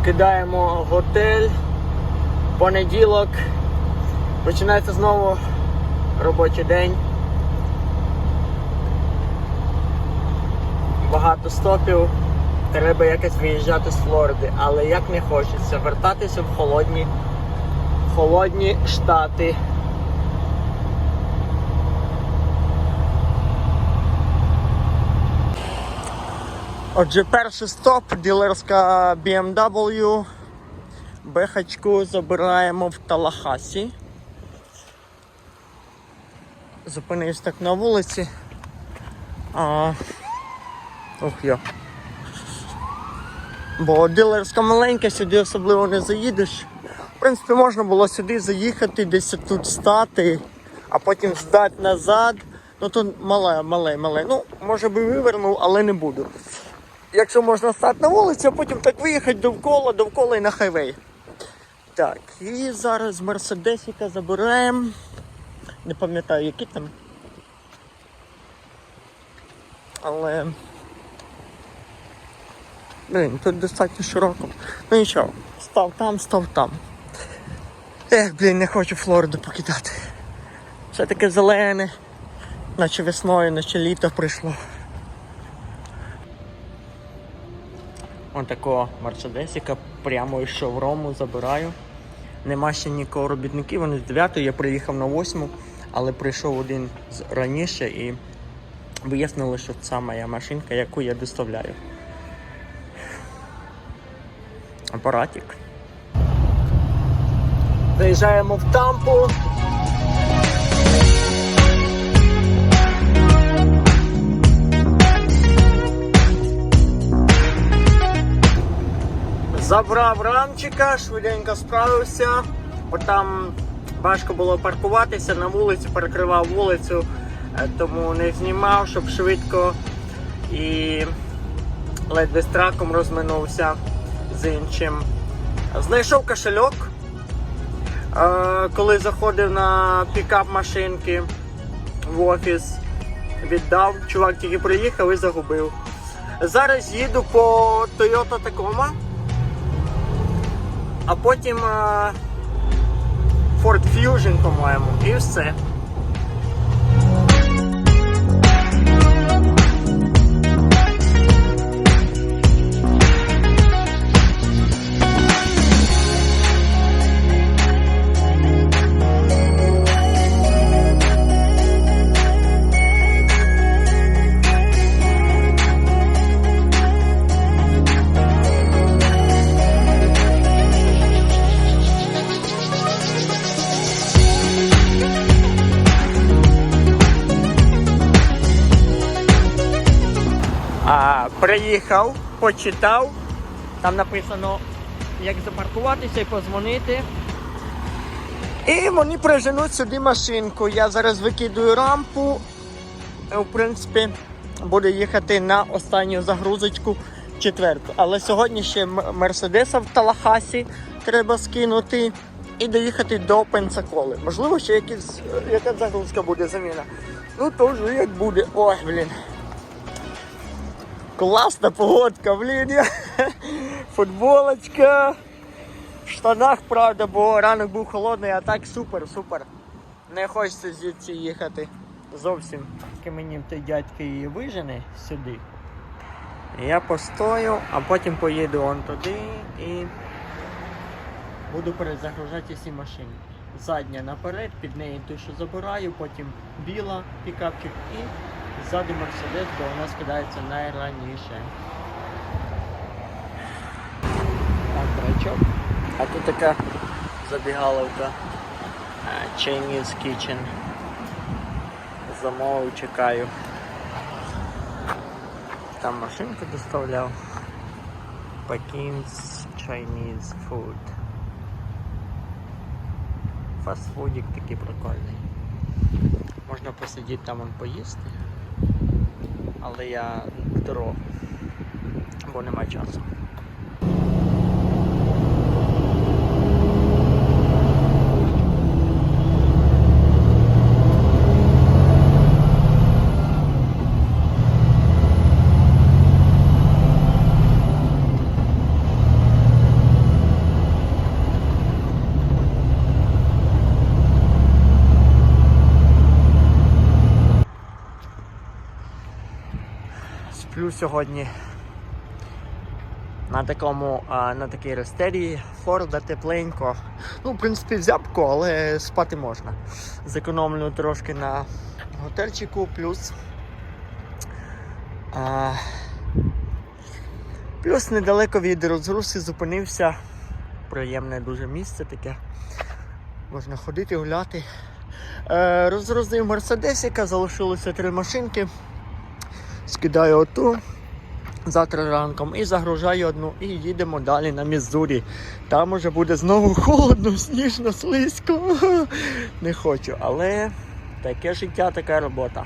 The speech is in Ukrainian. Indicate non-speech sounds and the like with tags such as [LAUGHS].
Покидаємо готель. Понеділок. Починається знову робочий день. Багато стопів. Треба якось виїжджати з Флориди, але як не хочеться вертатися в холодні, холодні штати. Отже, перший стоп, дилерська BMW. Бехачку забираємо в Талахасі. Зупинився так на вулиці. А... Ох я. Бо дилерська маленька, сюди особливо не заїдеш. В принципі, можна було сюди заїхати, десь тут стати, а потім здати назад. Ну тут мале, мале, мале. Ну, може би вивернув, але не буду. Якщо можна стати на вулиці, а потім так виїхати довкола, довкола і на хайвей. Так, і зараз Мерседесіка забираємо. Не пам'ятаю, які там. Але. Блін, тут достатньо широко. Ну нічого, став там, став там. Ех, блін, не хочу Флориду покидати. Все таке зелене, наче весною, наче літо прийшло. Ось такого Мерседесіка прямо із шоврому забираю. Нема ще нікого робітників, вони з 9 я приїхав на 8, але прийшов один раніше і вияснили, що це моя машинка, яку я доставляю. Апаратик. Заїжджаємо в тампу. Забрав рамчика, швиденько справився, бо там важко було паркуватися на вулиці, перекривав вулицю, е, тому не знімав, щоб швидко і ледве з траком розминувся з іншим. Знайшов кошельок, е, коли заходив на пікап машинки в офіс, віддав, чувак тільки приїхав і загубив. Зараз їду по Toyota Tacoma а потім е, Ford Fusion, по-моєму, і все. Приїхав, почитав. Там написано, як запаркуватися і позвонити. І вони приженуть сюди машинку. Я зараз викидую рампу. В принципі, буду їхати на останню загрузочку четверту. Але сьогодні ще Мерседеса в Талахасі треба скинути і доїхати до Пенсаколи. Можливо, ще якісь, е, яка загрузка буде заміна. Ну то як буде. Ой, блін. Класна погодка. Я... [LAUGHS] Футболочка. В штанах, правда, бо ранок був холодний, а так супер, супер. Не хочеться звідси їхати зовсім. Мені той дядько її вижене сюди. Я постою, а потім поїду он туди і буду перезагружати всі машини. Задня наперед, під неї ту, що забираю, потім біла пікапчик і ззаду Мерседес, бо вона скидається найраніше. Так, дурачок. А тут така забігаловка Chinese Kitchen. Замовив, чекаю. Там машинку доставляв. Pekins Chinese Food. Фастфудик такий прикольний. Можна посидіти там он поїсти. Але я в дорогу, бо немає часу. Сьогодні на такому, на такій рестерії Форда тепленько. Ну, в принципі, зябко, але спати можна. Зекономлю трошки на готельчику, плюс. А, плюс недалеко від розгрузки зупинився. Приємне дуже місце таке. Можна ходити, гуляти. Е, розгрузив Мерседесика, залишилося три машинки. Скидаю оту завтра ранком і загружаю одну і їдемо далі на Мізурі. Там уже буде знову [LAUGHS] холодно, сніжно, слизько. [LAUGHS] Не хочу, але таке життя, така робота.